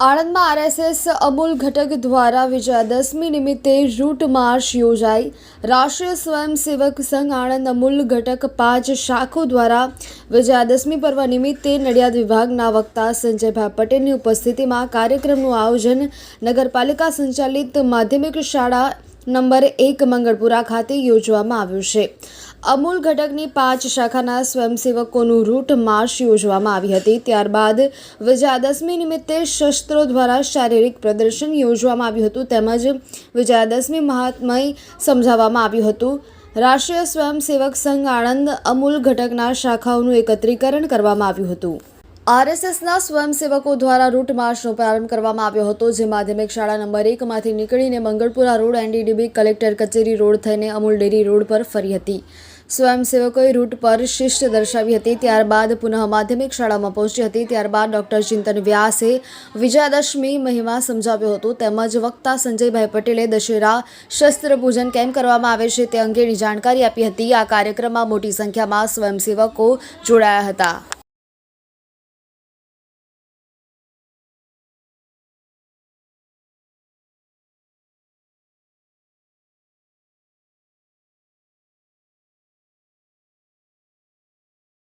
આણંદમાં આરએસએસ અમૂલ ઘટક દ્વારા વિજયાદશમી નિમિત્તે રૂટ માર્ચ યોજાઈ. રાષ્ટ્રીય સ્વયંસેવક સંઘ આણંદ અમૂલ ઘટક પાંચ શાખો દ્વારા વિજયાદશમી પર્વ નિમિત્તે નડિયાદ વિભાગના વક્તા સંજયભાઈ પટેલની ઉપસ્થિતિમાં કાર્યક્રમનું આયોજન નગરપાલિકા સંચાલિત માધ્યમિક શાળા નંબર એક મંગળપુરા ખાતે યોજવામાં આવ્યું છે. અમૂલ ઘટકની પાંચ શાખાના સ્વયંસેવકોનું રૂટ માર્ચ યોજવામાં આવી હતી. ત્યારબાદ વિજયાદશમી નિમિત્તે શસ્ત્રો દ્વારા શારીરિક પ્રદર્શન યોજવામાં આવ્યું હતું તેમજ વિજયાદશમી મહાત્મય સમજાવવામાં આવ્યું હતું. રાષ્ટ્રીય સ્વયંસેવક સંઘ આણંદ અમૂલ ઘટકના શાખાઓનું એકત્રીકરણ કરવામાં આવ્યું હતું. આરએસએસના સ્વયંસેવકો દ્વારા રૂટ માર્ચનો પ્રારંભ કરવામાં આવ્યો હતો, જે માધ્યમિક શાળા નંબર એકમાંથી નીકળીને મંગળપુરા રોડ એનડીડીબી કલેક્ટર કચેરી રોડ થઈને અમૂલ ડેરી રોડ પર ફરી હતી. સ્વયંસેવકોએ રૂટ પર શિષ્ટ દર્શાવી હતી, ત્યારબાદ પુનઃ માધ્યમિક શાળામાં પહોંચી હતી, ત્યારબાદ ડૉક્ટર ચિંતન વ્યાસે વિજયાદશમી મહિમા સમજાવ્યો હતો, તેમજ વક્તા સંજયભાઈ પટેલે દશેરા શસ્ત્ર પૂજન કેમ કરવામાં આવે છે તે અંગેની જાણકારી આપી હતી. આ કાર્યક્રમમાં મોટી સંખ્યામાં સ્વયંસેવકો જોડાયા હતા.